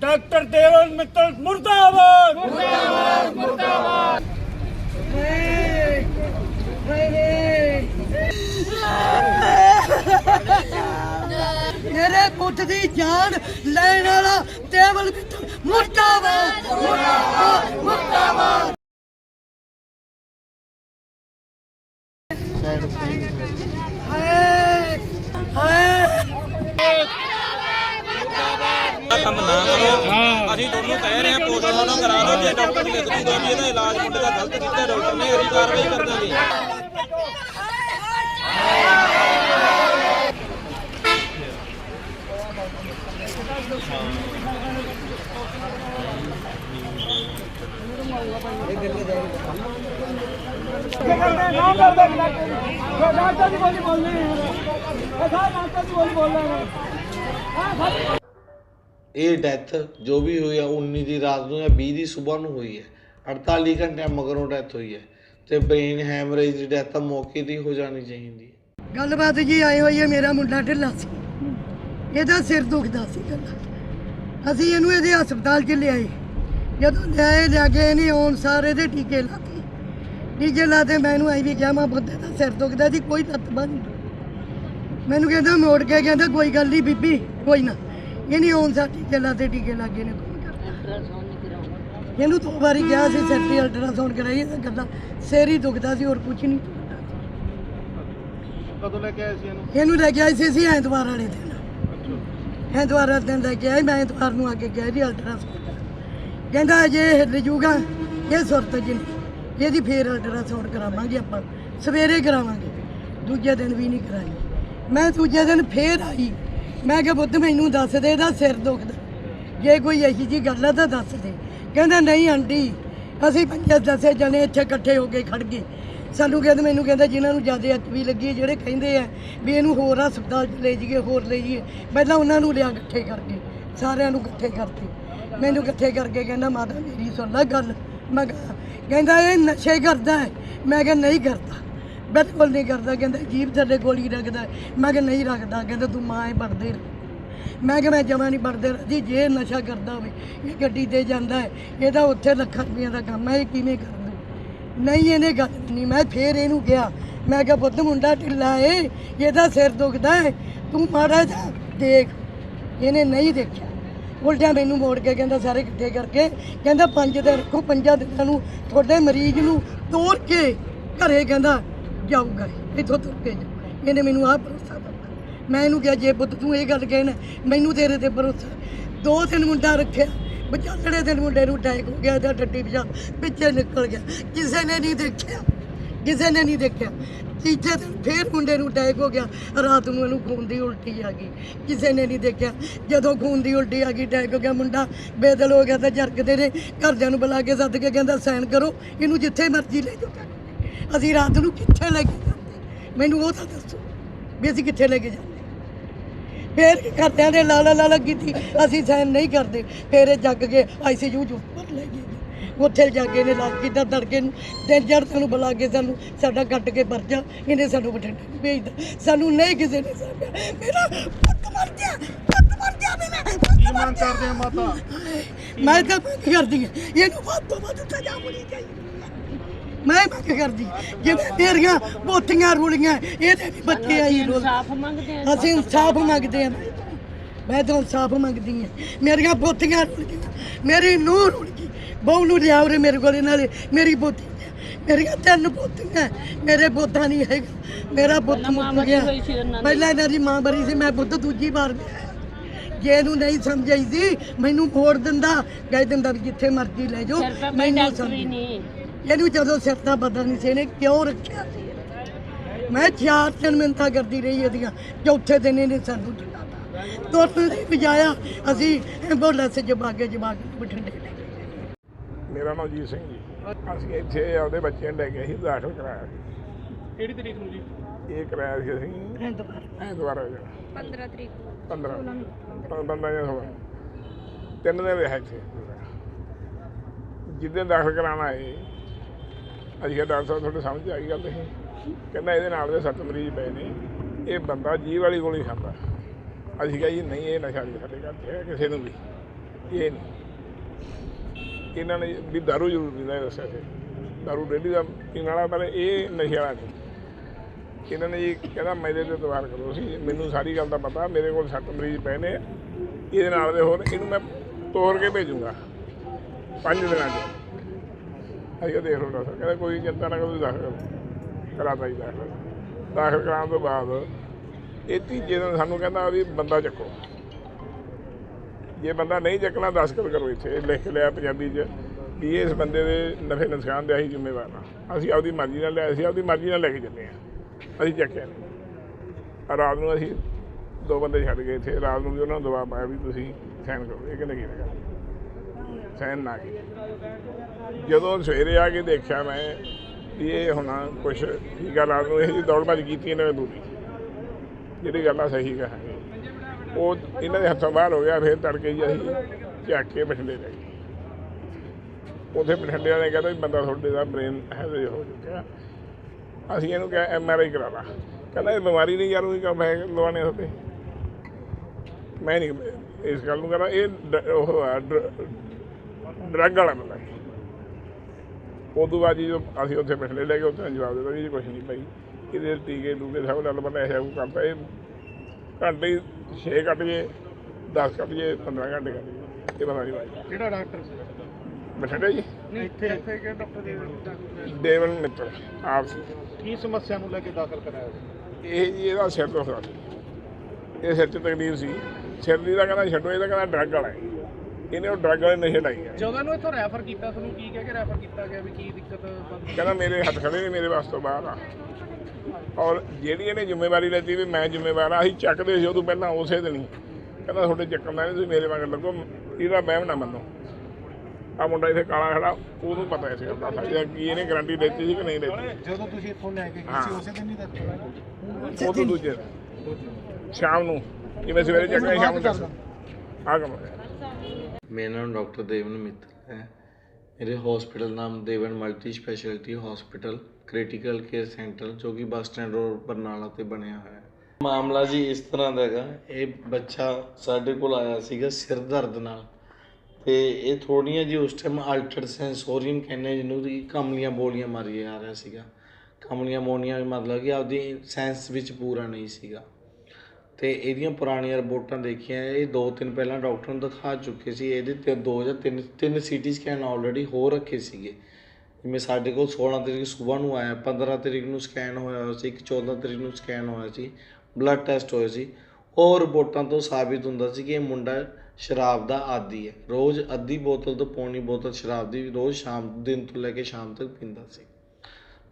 Doctor ਦੇਵਲ ਮਿੱਤਲ ਮੁਰਦਾਬਾਦ। ਮੁਰਦਾਬਾਦ ਮੁਰਦਾਬਾਦ। ਮੇਰੇ ਪੁੱਤ ਦੀ ਜਾਨ ਲੈਣ ਵਾਲਾ ਟੇਬਲ ਮਿੱਤਰ ਮੁਰਦਾਬਾਦ। ਮੁਰਦਾਬਾਦ। ਮੁਰਦਾਬਾਦ ਹਾਏ ਹਾਏ। ਕੰਮ ਨਾ ਕਰੋ ਅਸੀਂ ਤੁਹਾਨੂੰ ਕਹਿ ਰਹੇ ਹਾਂ ਪੋਸਟਮਾਰਟਮ ਕਰਾ ਲਓ ਜੇ ਡਾਕਟਰ ਲਿਖ ਦੂਗਾ ਵੀ ਇਹਦਾ ਇਲਾਜ ਮੁੰਡੇ ਦਾ ਗਲਤ ਕੀਤਾ ਡਾਕਟਰ ਨੇ ਅਗਲੀ ਕਾਰਵਾਈ ਕਰ ਦਾਂਗੇ ਇਹ ਡੈਥ ਜੋ ਵੀ ਹੋਈ ਹੈ 19 ਦੀ ਰਾਤ ਨੂੰ ਜਾਂ 20 ਦੀ ਸਵੇਰ ਨੂੰ ਹੋਈ ਹੈ। 48 ਘੰਟੇ ਮਗਰੋਂ ਡੈਥ ਹੋਈ ਹੈ। ਤੇ ਬ੍ਰੇਨ ਹੈਮਰੇਜ ਦੀ ਡੈਥ ਤਾਂ ਮੌਕੇ ਤੇ ਹੋ ਜਾਣੀ ਚਾਹੀਦੀ ਹੈ। ਗੱਲਬਾਤ ਜੀ ਆਈ ਹੋਈ ਹੈ ਮੇਰਾ ਮੁੰਡਾ ਢਿੱਲਾ ਸੀ। ਇਹਦਾ ਸਿਰ ਦੁਖਦਾ ਸੀ ਅਸੀਂ ਇਹਨੂੰ ਇਹਦੇ ਹਸਪਤਾਲ 'ਚ ਲਿਆਏ। ਜਦੋਂ ਲਿਆਏ, ਲਿਆ ਕੇ ਇਹਨੇ ਆਉਣ ਸਾਰੇ ਦੇ ਟੀਕੇ ਲਾਤੇ। ਟੀਕੇ ਲਾਤੇ ਮੈਨੂੰ ਆਈ ਵੀ ਕਿਹਾ, ਮੈਂ ਬੁੱਧੇ ਦਾ ਸਿਰ ਦੁਖਦਾ ਸੀ ਕੋਈ ਲੱਤ ਬੰਨ ਮੈਨੂੰ ਕਹਿੰਦਾ, ਮੋੜ ਕੇ ਕਹਿੰਦਾ, ਕੋਈ ਗੱਲ ਨਹੀਂ ਬੀਬੀ, ਕੋਈ ਨਾ। ਇਹਨੇ ਆਉਣ ਸਾਰੇ ਟੀਕੇ ਲਾਤੇ ਟੀਕੇ ਲਾਗੇ ਨੇ। ਕੋਈ ਕਰਤਾ ਇਹਨੂੰ ਦੋ ਵਾਰੀ ਕਿਹਾ ਸੀ ਸਿਰ ਦੀ ਅਲਟਰਾਸਾਊਂਡ ਕਰਾਈ ਇਹ ਗੱਲਾਂ ਸਿਰ ਹੀ ਦੁਖਦਾ ਸੀ ਹੋਰ ਕੁਝ ਨਹੀਂ। ਸੀ ਕਦੋਂ ਲੈ ਕੇ ਆਏ ਸੀ ਇਹਨੂੰ? ਇਹਨੂੰ ਲੈ ਕੇ ਆਏ ਸੀ ਅਸੀਂ ਐਤਵਾਰ ਵਾਲੇ ਦਿਨ। ਐਤਵਾਰ ਵਾਲੇ ਦਿਨ ਲੈ ਕੇ ਆਏ ਮੈਂ ਐਤਵਾਰ ਨੂੰ ਆ ਕੇ ਗਿਆ ਜੀ ਅਲਟਰਾਸਾਊਂਡ ਕਹਿੰਦਾ ਜੇ ਹਿੱਲ ਜੂਗਾ ਇਹ ਸੁਰਤ ਜੀ ਇਹਦੀ ਫੇਰ ਅਲਟਰਾਸਾਊਂਡ ਕਰਾਵਾਂਗੇ ਆਪਾਂ ਸਵੇਰੇ ਕਰਾਵਾਂਗੇ ਦੂਜੇ ਦਿਨ ਵੀ ਨਹੀਂ ਕਰਾਈ। ਮੈਂ ਦੂਜੇ ਦਿਨ ਫੇਰ ਆਈ। ਮੈਂ ਕਿਹਾ, ਪੁੱਤ, ਮੈਨੂੰ ਦੱਸ ਦੇ, ਇਹਦਾ ਸਿਰ ਦੁਖਦਾ। ਜੇ ਕੋਈ ਇਹੀ ਜੀ ਗੱਲ ਆ ਤਾਂ ਦੱਸ ਦੇ। ਕਹਿੰਦਾ, ਨਹੀਂ ਆਂਟੀ, ਅਸੀਂ ਪੰਜੇ ਦਸੇ ਜਣੇ ਇੱਥੇ ਇਕੱਠੇ ਹੋ ਕੇ ਖੜ ਗਏ। ਸਾਨੂੰ ਕਹਿੰਦੇ, ਮੈਨੂੰ ਕਹਿੰਦਾ, ਜਿਨ੍ਹਾਂ ਨੂੰ ਜ਼ਿਆਦਾ ਅੱਤ ਵੀ ਲੱਗੀ ਹੈ, ਜਿਹੜੇ ਕਹਿੰਦੇ ਆ ਵੀ ਇਹਨੂੰ ਹੋਰ ਹਸਪਤਾਲ 'ਚ ਲੈ ਜਾਈਏ, ਹੋਰ ਲੈ ਜਾਈਏ, ਪਹਿਲਾਂ ਉਹਨਾਂ ਨੂੰ ਲਿਆ ਇਕੱਠੇ ਕਰਕੇ, ਸਾਰਿਆਂ ਨੂੰ ਇਕੱਠੇ ਕਰਕੇ। ਮੈਨੂੰ ਇਕੱਠੇ ਕਰਕੇ ਕਹਿੰਦਾ, ਮਾਤਾ, ਮੇਰੀ ਸੁਣ ਲੈ ਗੱਲ। ਮੈਂ ਕਿਹਾ, ਕਹਿੰਦਾ, ਇਹ ਨਸ਼ੇ ਕਰਦਾ ਹੈ। ਮੈਂ ਕਿਹਾ, ਨਹੀਂ ਕਰਦਾ। ਬਿਲਕੁਲ ਨਹੀਂ ਕਰਦਾ, ਕਹਿੰਦਾ ਜੀਭ ਥੱਲੇ ਗੋਲੀ ਰੱਖਦਾ ਮੈਂ ਕਿਹਾ ਨਹੀਂ ਰੱਖਦਾ, ਕਹਿੰਦਾ ਤੂੰ ਮਾਂ ਹੀ ਪੜਦੇ ਮੈਂ ਕਿਹਾ ਮੈਂ ਜਮਾ ਨਹੀਂ ਪੜਦੇ ਜੀ, ਜੇ ਨਸ਼ਾ ਕਰਦਾ ਹੋਵੇ, ਇਹ ਗੱਡੀ ਤੇ ਜਾਂਦਾ ਹੈ ਇਹਦਾ ਉੱਥੇ ਲੱਖਾਂ ਰੁਪਈਆ ਦਾ ਕੰਮ ਹੈ, ਇਹ ਕਿਵੇਂ ਕਰਦਾ ਨਹੀਂ, ਇਹਨੇ ਗੱਲ ਨਹੀਂ ਮੈਂ ਫੇਰ ਇਹਨੂੰ ਕਿਹਾ, ਮੈਂ ਕਿਹਾ ਪੁੱਤ ਮੁੰਡਾ ਢਿੱਲਾ ਏ, ਇਹਦਾ ਸਿਰ ਦੁਖਦਾ ਹੈ, ਤੂੰ ਮਾੜਾ ਜਾ ਦੇਖ। ਇਹਨੇ ਨਹੀਂ ਦੇਖਿਆ। ਉਲਟਾ ਮੈਨੂੰ ਮੋੜ ਕੇ ਕਹਿੰਦਾ ਸਾਰੇ ਇਕੱਠੇ ਕਰਕੇ, ਕਹਿੰਦਾ ਪੰਜ ਦਿਨ ਰੱਖੋ ਪੰਜਾਂ ਦਿਨਾਂ ਨੂੰ, ਤੁਹਾਡੇ ਮਰੀਜ਼ ਨੂੰ ਤੋੜ ਕੇ ਘਰੇ ਕਹਿੰਦਾ ਜਾਊਗਾ ਇਹ। ਇੱਥੋਂ ਤੁਰ ਕੇ ਜਾਊਗਾ। ਇਹਨੇ ਮੈਨੂੰ ਆਹ ਭਰੋਸਾ ਦਿੱਤਾ। ਮੈਂ ਇਹਨੂੰ ਕਿਹਾ, ਜੇ ਪੁੱਤ ਤੂੰ ਇਹ ਗੱਲ ਕਹਿਣਾ, ਮੈਨੂੰ ਤੇਰੇ ਤੇ ਭਰੋਸਾ। ਦੋ ਤਿੰਨ ਮੁੰਡਾ ਰੱਖਿਆ ਵਿਚਾਲੜੇ ਦਿਨ ਮੁੰਡੇ ਨੂੰ ਅਟੈਕ ਹੋ ਗਿਆ, ਇਹਦਾ ਟੱਟੀ ਪਿਛਾ ਪਿੱਛੇ ਨਿਕਲ ਗਿਆ। ਕਿਸੇ ਨੇ ਨਹੀਂ ਦੇਖਿਆ, ਕਿਸੇ ਨੇ ਨਹੀਂ ਦੇਖਿਆ। ਤੀਜੇ ਦਿਨ ਫੇਰ ਮੁੰਡੇ ਨੂੰ ਅਟੈਕ ਹੋ ਗਿਆ। ਰਾਤ ਨੂੰ ਇਹਨੂੰ ਖੂਨ ਦੀ ਉਲਟੀ ਆ ਗਈ। ਕਿਸੇ ਨੇ ਨਹੀਂ ਦੇਖਿਆ। ਜਦੋਂ ਖੂਨ ਦੀ ਉਲਟੀ ਆ ਗਈ ਅਟੈਕ ਹੋ ਗਿਆ ਮੁੰਡਾ। ਬੇਦਲ ਹੋ ਗਿਆ ਤਾਂ ਜਰਕਦੇ ਨੇ, ਘਰਦਿਆਂ ਨੂੰ ਬੁਲਾ ਕੇ ਸੱਦ ਕੇ ਕਹਿੰਦਾ, ਸਾਈਨ ਕਰੋ, ਇਹਨੂੰ ਜਿੱਥੇ ਮਰਜ਼ੀ ਲੈ ਜਾਓ। ਅਸੀਂ ਰਾਤ ਨੂੰ ਕਿੱਥੇ ਲੈ ਕੇ ਜਾਂਦੇ? ਮੈਨੂੰ ਉਹ ਤਾਂ ਦੱਸੋ ਵੀ ਅਸੀਂ ਕਿੱਥੇ ਲੈ ਕੇ ਜਾਂਦੇ? ਫੇਰ ਘਰਦਿਆਂ ਦੇ ਲਾਲਾ ਲਾਲਾ ਕੀਤੀ? ਅਸੀਂ ਸਾਈਨ ਨਹੀਂ ਕਰਦੇ। ਫੇਰ ਇਹ ਜੱਗ ਕੇ ਆਈਸੀਯੂ ਚ ਉੱਪਰ ਲੈ ਗਏ। ਉੱਥੇ ਜਾ ਕੇ ਇਹਨੇ ਲੱਗ ਕੀਤਾ ਤੜਕੇ ਨੂੰ। ਤਿੰਨ ਚਾਰ ਸਾਨੂੰ ਬੁਲਾ ਕੇ ਸਾਨੂੰ ਸਾਡਾ ਕੱਟ ਕੇ ਪਰਚਾ ਇਹਨੇ ਸਾਨੂੰ ਬਠਿੰਡੇ ਭੇਜਦਾ। ਸਾਨੂੰ ਨਹੀਂ ਕਿਸੇ ਨੇ ਸਾਂਭਿਆ। ਮੇਰਾ ਪੁੱਤ ਮਰ ਗਿਆ। ਪੁੱਤ ਮਰ ਗਿਆ ਮੇਰਾ ਪੁੱਤ ਕੀ ਮੰਗ ਕਰਦੇ ਆ ਮਾਤਾ? ਮੈਂ ਤਾਂ ਮੰਗ ਕਰਦੀ ਹਾਂ? ਇਹਨੂੰ ਵੱਧ ਤੋਂ ਵੱਧ ਸਜ਼ਾ ਹੋਣੀ ਚਾਹੀਦੀ। ਮੈਂ ਮੰਗ ਕਰਦੀ। ਜਿਵੇਂ ਮੇਰੀਆਂ ਪੋਥੀਆਂ ਰੁਲੀਆਂ ਇਹਦੇ ਵੀ ਬੱਚੇ ਆਈ ਰੁਲ ਇਨਸਾਫ ਮੰਗਦੇ ਆ ਅਸੀਂ ਇਨਸਾਫ ਮੰਗਦੇ ਆ ਮੈਂ ਤਾਂ ਇਨਸਾਫ ਮੰਗਦੀ ਆ ਮੇਰੀਆਂ ਰੁਲ ਗਈਆਂ। ਮੇਰੀ ਨੂੰਹ ਰੁਲ ਗਈ। ਬਹੂ ਨੂੰ ਲਿਆ ਉਰੇ ਮੇਰੇ ਕੋਲ ਨਾਲੇ। ਮੇਰੀ ਪੋਤੀ ਮੇਰੀਆਂ ਤਿੰਨ ਪੋਤੀਆਂ ਮੇਰੇ ਪੋਤਾ ਨਹੀਂ ਹੈਗਾ ਮੇਰਾ ਪੁੱਤ ਮੁੱਕ ਗਿਆ। ਪਹਿਲਾਂ ਇਹਨਾਂ ਦੀ ਮਾਂ ਬਰੀ ਸੀ। ਮੈਂ ਪੁੱਤ ਦੂਜੀ ਵਾਰ। ਜੇ ਇਹਨੂੰ ਨਹੀਂ ਸਮਝ ਆਈ ਸੀ ਮੈਨੂੰ ਮੋੜ ਦਿੰਦਾ। ਕਹਿ ਦਿੰਦਾ ਵੀ ਜਿੱਥੇ ਮਰਜ਼ੀ ਲੈ ਜਾਓ। ਮੈਨੂੰ ਸਮਝ ਇਹਨੂੰ ਜਦੋਂ ਸਿਰ ਦਾ ਪਤਾ ਨਹੀਂ ਸੀ ਇਹਨੇ ਕਿਉਂ ਰੱਖਿਆ ਸੀ? ਮੈਂ ਚਾਰ ਦਿਨ ਮਿੰਤਾ ਕਰਦੀ ਰਹੀ ਇਹਦੀਆਂ ਚੌਥੇ ਦਿਨ ਇਹਨੇ ਸਾਨੂੰ ਚੜਾਤਾ ਤੁਰਨ ਦੀ ਬਜਾਇਆ ਅਸੀਂ ਐਂਬੂਲੈਂਸ ਜਵਾ ਕੇ ਬਠਿੰਡੇ ਲੈ ਗਏ। ਮੇਰਾ ਨਾਮ ਜੀਤ ਸਿੰਘ ਜੀ। ਅਸੀਂ ਇੱਥੇ ਆਪਦੇ ਬੱਚੇ ਲੈ ਕੇ ਅਸੀਂ ਦਾਖਲ ਕਰਾਇਆ ਸੀ। ਕਿਹੜੀ ਤਰੀਕ ਨੂੰ ਜੀ? ਇਹ ਕਰਾਇਆ ਸੀ ਅਸੀਂ ਐਤਵਾਰ। ਐਤਵਾਰ ਹੋ ਜਾਣਾ 15 ਤਰੀਕ 15 15 ਜਾਂ ਹੋਇਆ ਤਿੰਨ ਦਿਨ ਰਿਹਾ ਇੱਥੇ। ਜਿੱਦਾਂ ਦਾਖਲ ਕਰਾਉਣਾ ਆਏ ਅਸੀਂ ਕਿਹਾ ਡਾਕਟਰ ਸਾਹਿਬ ਤੁਹਾਡੇ ਸਮਝ 'ਚ ਆ ਗੱਲ ਇਹ। ਕਹਿੰਦਾ ਇਹਦੇ ਨਾਲ ਦੇ ਸੱਤ ਮਰੀਜ਼ ਪਏ ਨੇ। ਇਹ ਬੰਦਾ ਜੀਵ ਵਾਲੀ ਗੋਲੀ ਖਾਂਦਾ। ਅਸੀਂ ਕਿਹਾ ਜੀ, ਨਹੀਂ, ਇਹ ਨਸ਼ਾ ਨਹੀਂ, ਸਾਡੇ ਘਰ 'ਚ ਹੈ, ਕਿਸੇ ਨੂੰ ਵੀ। ਇਹ ਨਹੀਂ। ਇਹਨਾਂ ਨੇ ਵੀ ਦਾਰੂ ਜ਼ਰੂਰ ਪੀਂਦਾ ਇਹ ਦੱਸਿਆ ਸੀ ਦਾਰੂ ਡੇਲੀ ਦਾ ਪੀਣ ਵਾਲਾ, ਪਰ ਇਹ ਨਸ਼ੇ ਵਾਲਾ ਨਹੀਂ। ਇਹਨਾਂ ਨੇ ਜੀ ਕਹਿੰਦਾ ਮੇਰੇ ਤੇ ਦਵਾਰ ਕਰੋ। ਸੀ ਮੈਨੂੰ ਸਾਰੀ ਗੱਲ ਦਾ ਪਤਾ, ਮੇਰੇ ਕੋਲ ਸੱਤ ਮਰੀਜ਼ ਪਏ ਨੇ। ਇਹਦੇ ਨਾਲ ਦੇ ਹੋਰ, ਇਹਨੂੰ ਮੈਂ ਤੋੜ ਕੇ ਭੇਜੂੰਗਾ। ਪੰਜ ਦਿਨਾਂ 'ਚ। ਅਸੀਂ ਦੇਖ ਲਓ ਡਾਕਟਰ ਕਹਿੰਦਾ ਕੋਈ ਚਿੰਤਾ ਨਾ ਕਰੋ, ਤੁਸੀਂ ਦਾਖਲ ਕਰਾਤਾ ਜੀ ਦਾਖਲ। ਦਾਖਲ ਕਰਾਉਣ ਤੋਂ ਬਾਅਦ ਇਹ ਤੀਜੇ ਦਿਨ ਸਾਨੂੰ ਕਹਿੰਦਾ ਵੀ ਬੰਦਾ ਚੱਕੋ। ਜੇ ਬੰਦਾ ਨਹੀਂ ਚੱਕਣਾ ਦਸਤਖਤ ਕਰੋ ਇੱਥੇ। ਲਿਖ ਲਿਆ ਪੰਜਾਬੀ 'ਚ ਵੀ ਇਸ ਬੰਦੇ ਦੇ ਨਫੇ ਨੁਕਸਾਨ ਦੇ ਅਸੀਂ ਜ਼ਿੰਮੇਵਾਰ ਆ ਅਸੀਂ ਆਪਦੀ ਮਰਜ਼ੀ ਨਾਲ ਲਿਆ ਅਸੀਂ ਆਪਦੀ ਮਰਜ਼ੀ ਨਾਲ ਲੈ ਕੇ ਚੱਲੇ ਹਾਂ। ਅਸੀਂ ਚੱਕਿਆ ਨਹੀਂ। ਰਾਤ ਨੂੰ ਅਸੀਂ ਦੋ ਬੰਦੇ ਛੱਡ ਗਏ ਇੱਥੇ। ਰਾਤ ਨੂੰ ਵੀ ਉਹਨਾਂ ਨੂੰ ਦਬਾਅ ਪਾਇਆ ਵੀ ਤੁਸੀਂ ਸਾਈਨ ਕਰੋ। ਇਹ ਕਹਿੰਦੇ ਕੀ ਲਗਾ ਸਹਿਣ ਨਾ ਕੀਤੀ। ਜਦੋਂ ਸਵੇਰੇ ਆ ਕੇ ਦੇਖਿਆ ਮੈਂ ਵੀ ਇਹ ਹੁਣ ਕੁਛ ਠੀਕ ਆ, ਰਾਤ ਨੂੰ ਇਹ ਜੀ ਦੌੜ ਕੀਤੀ ਇਹਨਾਂ ਨੇ ਦੂਰੀ। ਜਿਹੜੀ ਗੱਲ ਆ ਸਹੀ ਕਹਾਂਗੇ। ਉਹ ਇਹਨਾਂ ਦੇ ਹੱਥੋਂ ਬਾਹਰ ਹੋ ਗਿਆ, ਫਿਰ ਤੜਕੇ ਜੀ ਅਸੀਂ ਚੱਕ ਕੇ ਬਠਿੰਡੇ ਲੈ ਗਏ। ਉਥੇ ਬਠਿੰਡੇ ਵਾਲੇ ਕਹਿੰਦਾ ਵੀ ਬੰਦਾ ਤੁਹਾਡੇ ਦਾ ਬ੍ਰੇਨ ਹੈਵੀ ਹੋ ਚੁੱਕਿਆ। ਅਸੀਂ ਇਹਨੂੰ ਕਿਹਾ ਐਮ ਆਰ ਆਈ ਕਰਾ ਲਾ। ਕਹਿੰਦਾ, ਇਹ ਬਿਮਾਰੀ ਨਹੀਂ ਯਾਰ ਉਹੀ ਕੰਮ ਹੈ ਲਵਾਣੇ ਹੁੰਦੇ ਮੈਂ ਨਹੀਂ, ਇਸ ਗੱਲ ਨੂੰ ਕਹਿੰਦਾ, ਇਹ ਡ- ਉਹ ਡਰੱਗ ਵਾਲਾ ਬੰਦਾ। ਉਦੋਂ ਬਾਅਦ ਜੀ ਜਦੋਂ ਅਸੀਂ ਉੱਥੇ ਬਠਿੰਡੇ ਲੈ ਕੇ ਉੱਥੇ ਜਵਾਬ ਦਿੱਤਾ ਵੀ ਜੀ ਕੁਛ ਨਹੀਂ ਭਾਈ। ਇਹਦੇ ਟੀਕੇ ਟੂਕੇ ਸਭ ਨਾਲ ਬੰਦਾ ਐਸਾ ਕੁਛ ਕਰਦਾ ਇਹ। ਘੰਟੇ 6 ਕੱਟ ਜੇ 10 ਕੱਟ ਜੇ 15 ਘੰਟੇ ਕੱਟ ਜੇ ਇਹ ਪਤਾ ਨਹੀਂ ਭਾਈ ਕਿਹੜਾ ਡਾਕਟਰ ਸੀ ਬਠਿੰਡੇ ਜੀ? ਇੱਥੇ ਇੱਥੇ ਕਿਹੜਾ ਡਾਕਟਰ ਦੇ ਦੇਵਨ ਮਿੱਤਰ ਆਪ ਸੀ। ਕੀ ਸਮੱਸਿਆ ਨੂੰ ਲੈ ਕੇ ਦਾਖਲ ਕਰਾਇਆ ਸੀ? ਇਹ ਜੀ ਇਹਦਾ ਸਿਰ ਤੋਂ ਸੀ। ਇਹ ਸਿਰ 'ਚ ਤਕਲੀਫ ਸੀ। ਸਿਰ ਦੀ ਦਾ ਕਹਿੰਦਾ ਛੱਡੋ ਇਹਦਾ ਕਹਿੰਦਾ ਡਰੱਗ ਵਾਲਾ ਹੈ। ਇਹਨੇ ਉਹ ਡਰੱਗ ਵਾਲੇ ਨਸ਼ੇ ਲਾਈ ਹੈ ਜਦੋਂ ਇਹਨੂੰ ਇੱਥੋਂ ਰੈਫਰ ਕੀਤਾ ਤੁਹਾਨੂੰ ਕੀ ਕਹਿ ਕੇ ਰੈਫਰ ਕੀਤਾ ਗਿਆ ਵੀ ਕੀ ਦਿੱਕਤ ਬਣ- ਕਹਿੰਦਾ ਮੇਰੇ ਹੱਥ ਖੜੇ ਨੇ ਮੇਰੇ ਵਾਸ ਤੋਂ ਬਾਹਰ ਆ। ਔਰ ਜਿਹੜੀ ਇਹਨੇ ਜ਼ਿੰਮੇਵਾਰੀ ਲੈਤੀ ਵੀ ਮੈਂ ਜ਼ਿੰਮੇਵਾਰ ਆ ਅਸੀਂ ਚੱਕਦੇ ਸੀ ਉਦੋਂ ਪਹਿਲਾਂ ਉਸੇ ਦਿਨ ਹੀ। ਕਹਿੰਦਾ ਤੁਹਾਡੇ ਚੱਕਣ ਦਾ ਨਹੀਂ ਤੁਸੀਂ ਮੇਰੇ ਮਗਰ ਲੱਗੋ ਇਹਦਾ ਵਹਿਮ ਨਾ ਮੰਨੋ। ਆ ਮੁੰਡਾ ਇੱਥੇ ਕਾਲਾ ਖੜਾ ਉਹਨੂੰ ਪਤਾ ਇਸ ਗੱਲ ਦਾ ਸਾਡਾ ਕੀ ਇਹਨੇ ਗਾਰੰਟੀ ਦਿੱਤੀ ਸੀ ਕਿ ਨਹੀਂ ਦਿੱਤੀ। ਜਦੋਂ ਤੁਸੀਂ ਇੱਥੋਂ ਲੈ ਕੇ। ਗਏ ਸੀ ਉਸੇ ਦਿਨ ਹੀ ਦਿੱਤਾ ਉਹ ਤੋਂ ਦੂਜੇ। ਸ਼ਾਮ ਨੂੰ ਜਿਵੇਂ ਸਵੇਰੇ ਚੱਕਿਆ ਸ਼ਾਮ ਨੂੰ ਚੱਕ ਆ ਕੰਮ ਮੇਰਾ ਨਾਮ ਡਾਕਟਰ ਦੇਵਨ ਮਿੱਤਲ ਹੈ। ਮੇਰੇ ਹਸਪੀਟਲ ਨਾਮ Devan multi speciality hospital critical care centre ਜੋ ਕਿ ਬੱਸ ਸਟੈਂਡ ਰੋਡ ਬਰਨਾਲਾ ਤੇ ਬਣਿਆ ਹੋਇਆ ਹੈ। ਮਾਮਲਾ ਜੀ ਇਸ ਤਰ੍ਹਾਂ ਦਾ ਹੈਗਾ। ਇਹ ਬੱਚਾ ਸਾਡੇ ਕੋਲ ਆਇਆ ਸੀਗਾ ਸਿਰ ਦਰਦ ਨਾਲ ਤੇ ਇਹ ਥੋੜੀਆਂ ਜੀ ਉਸ ਟਾਈਮ ਅਲਟਰਡ ਸੈਂਸੋਰੀਅਨ ਕਹਿੰਦੇ ਜਿਹਨੂੰ ਦੀ ਕਮਲੀਆਂ ਬੋਲੀਆਂ ਮਾਰੀ ਆ ਰਿਹਾ ਸੀਗਾ। ਕਮਲੀਆਂ ਬੋਲੀਆਂ ਮਤਲਬ ਕਿ ਆਪਦੀ ਸੈਂਸ ਵਿੱਚ ਪੂਰਾ ਨਹੀਂ ਸੀਗਾ। ਤੇ ਇਹਦੀਆਂ ਪੁਰਾਣੀਆਂ ਰਿਪੋਰਟਾਂ ਦੇਖੀਆਂ, ਇਹ ਦੋ ਤਿੰਨ ਪਹਿਲਾਂ ਡਾਕਟਰ ਨੂੰ ਦਿਖਾ ਚੁੱਕੇ ਸੀ, ਇਹਦੇ ਤੇ ਦੋ ਜਾਂ ਤਿੰਨ ਤਿੰਨ ਸੀਟੀ ਸਕੈਨ ਆਲਰੇਡੀ ਹੋ ਰੱਖੇ ਸੀਗੇ। ਜਿਵੇਂ ਸਾਡੇ ਕੋਲ 16 ਤਰੀਕ ਸਵੇਰ ਨੂੰ ਆਇਆ 15 ਤਰੀਕ ਨੂੰ ਸਕੈਨ ਹੋਇਆ ਹੋਇਆ ਸੀ, ਇੱਕ 14 ਤਰੀਕ ਨੂੰ ਸਕੈਨ ਹੋਇਆ ਸੀ ਬਲੱਡ ਟੈਸਟ ਹੋਇਆ ਸੀ। ਉਹ ਰਿਪੋਰਟਾਂ ਤੋਂ ਸਾਬਿਤ ਹੁੰਦਾ ਸੀ ਕਿ ਇਹ ਮੁੰਡਾ ਸ਼ਰਾਬ ਦਾ ਆਦੀ ਹੈ। ਰੋਜ਼ ਅੱਧੀ ਬੋਤਲ ਤੋਂ ਪੌਣੀ ਬੋਤਲ ਸ਼ਰਾਬ ਦੀ ਰੋਜ਼ ਸ਼ਾਮ, ਦਿਨ ਤੋਂ ਲੈ ਕੇ ਸ਼ਾਮ ਤੱਕ ਪੀਂਦਾ ਸੀ।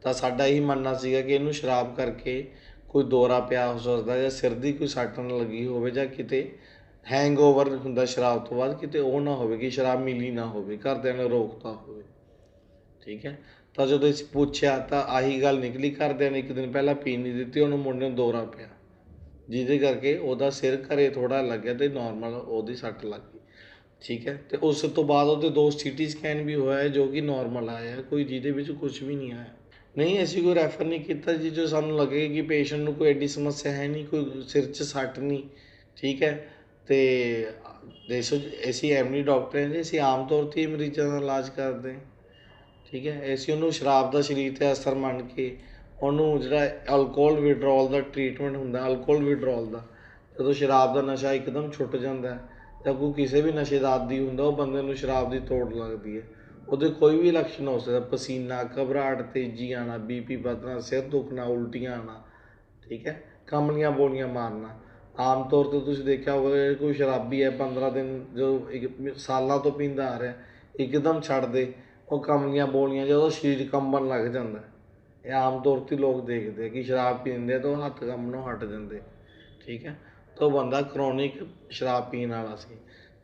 ਤਾਂ ਸਾਡਾ ਇਹੀ ਮੰਨਣਾ ਸੀਗਾ ਕਿ ਇਹਨੂੰ ਸ਼ਰਾਬ ਕਰਕੇ ਕੋਈ ਦੌਰਾ ਪਿਆ ਹੋ ਸਕਦਾ ਜਾਂ ਸਿਰ ਦੀ ਕੋਈ ਸੱਟ ਨਾ ਲੱਗੀ ਹੋਵੇ ਜਾਂ ਕਿਤੇ ਹੈਂਗਓਵਰ ਹੁੰਦਾ ਸ਼ਰਾਬ ਤੋਂ ਬਾਅਦ, ਕਿਤੇ ਉਹ ਨਾ ਹੋਵੇ, ਕਿ ਸ਼ਰਾਬ ਮਿਲੀ ਨਾ ਹੋਵੇ, ਘਰਦਿਆਂ ਨੇ ਰੋਕਤਾ ਹੋਵੇ। ਠੀਕ ਹੈ? ਤਾਂ ਜਦੋਂ ਇਸ ਪੁੱਛਿਆ ਤਾਂ ਆਹੀ ਗੱਲ ਨਿਕਲੀ, ਘਰਦਿਆਂ ਨੇ ਇੱਕ ਦਿਨ ਪਹਿਲਾਂ ਪੀਣ ਨਹੀਂ ਦਿੱਤੀ, ਉਹਨੂੰ ਮੁੰਡੇ ਨੂੰ ਦੌਰਾ ਪਿਆ। ਜਿਹਦੇ ਕਰਕੇ ਉਹਦਾ ਸਿਰ ਘਰੇ ਥੋੜਾ ਲੱਗਿਆ ਤੇ ਨਾਰਮਲ ਉਹਦੀ ਸੱਟ ਲੱਗ ਗਈ। ਠੀਕ ਹੈ? ਤੇ ਉਸ ਤੋਂ ਬਾਅਦ ਉਹਦੇ ਦੋ ਸੀਟੀ ਸਕੈਨ ਵੀ ਹੋਇਆ ਹੈ ਜੋ ਕਿ ਨਾਰਮਲ ਆਇਆ ਕੋਈ ਜਿਹਦੇ ਵਿੱਚ ਕੁਝ ਵੀ ਨਹੀਂ ਆਇਆ। ਨਹੀਂ, ਅਸੀਂ ਕੋਈ ਰੈਫਰ ਨਹੀਂ ਕੀਤਾ ਜੀ, ਜੋ ਸਾਨੂੰ ਲੱਗੇ ਕਿ ਪੇਸ਼ੈਂਟ ਨੂੰ ਕੋਈ ਐਡੀ ਸਮੱਸਿਆ ਹੈ ਨਹੀਂ, ਕੋਈ ਸਿਰ 'ਚ ਸੱਟ ਨਹੀਂ, ਠੀਕ ਹੈ? ਤੇ ਦੇਸੋ ਅਸੀਂ ਐਮਡੀ ਡਾਕਟਰ ਹਾਂ ਜੀ, ਅਸੀਂ ਆਮ ਤੌਰ ਤੇ ਮਰੀਜ਼ਾਂ ਦਾ ਇਲਾਜ ਕਰਦੇ ਹਾਂ, ਠੀਕ ਹੈ? ਅਸੀਂ ਉਹਨੂੰ ਸ਼ਰਾਬ ਦਾ ਸਰੀਰ ਤੇ ਅਸਰ ਮੰਨ ਕੇ ਉਹਨੂੰ ਜਿਹੜਾ ਅਲਕੋਹਲ ਵਿਡਰਾਲ ਦਾ ਟ੍ਰੀਟਮੈਂਟ ਹੁੰਦਾ ਅਲਕੋਹਲ ਵਿਡਰਾਲ ਦਾ, ਜਦੋਂ ਸ਼ਰਾਬ ਦਾ ਨਸ਼ਾ ਇੱਕਦਮ ਛੁੱਟ ਜਾਂਦਾ ਹੈ, ਜਾਂ ਕੋਈ ਕਿਸੇ ਵੀ ਨਸ਼ੇ ਦਾ ਆਦੀ ਹੁੰਦਾ, ਉਹ ਬੰਦੇ ਨੂੰ ਸ਼ਰਾਬ ਦੀ ਤੋੜ ਲੱਗਦੀ ਹੈ। ਉਹਦੇ ਕੋਈ ਵੀ ਲੱਛਣ ਹੋ ਸਕਦਾ। ਪਸੀਨਾ, ਘਬਰਾਹਟ, ਤੇਜ਼ੀ ਆਣਾ ਬੀਪੀ ਵਧਣਾ, ਸਿਰ ਦੁਖਣਾ, ਉਲਟੀਆਂ ਆਣਾ ਠੀਕ ਹੈ ਕਮਲੀਆਂ ਬੋਲੀਆਂ ਮਾਰਨਾ। ਆਮ ਤੌਰ ਤੇ ਤੁਸੀਂ ਦੇਖਿਆ ਹੋਵੇ ਕੋਈ ਸ਼ਰਾਬੀ ਹੈ 15 ਦਿਨ ਜੋ ਇੱਕ ਸਾਲਾਂ ਤੋਂ ਪੀਂਦਾ ਆ ਰਿਹਾ, ਇੱਕਦਮ ਛੱਡ ਦੇ, ਉਹ ਕਮਲੀਆਂ ਬੋਲੀਆਂ ਜਦੋਂ ਸਰੀਰ ਕੰਬਣ ਲੱਗ ਜਾਂਦਾ। ਇਹ ਆਮ ਤੌਰ ਤੇ ਲੋਕ ਦੇਖਦੇ ਆ ਕਿ ਸ਼ਰਾਬ ਪੀਂਦੇ ਆ ਤਾਂ ਉਹ ਹੱਥ ਕੰਬਣੋਂ ਹਟ ਜਾਂਦੇ, ਠੀਕ ਹੈ। ਤਾਂ ਉਹ ਬੰਦਾ ਕ੍ਰੋਨਿਕ ਸ਼ਰਾਬ ਪੀਣ ਵਾਲਾ ਸੀ।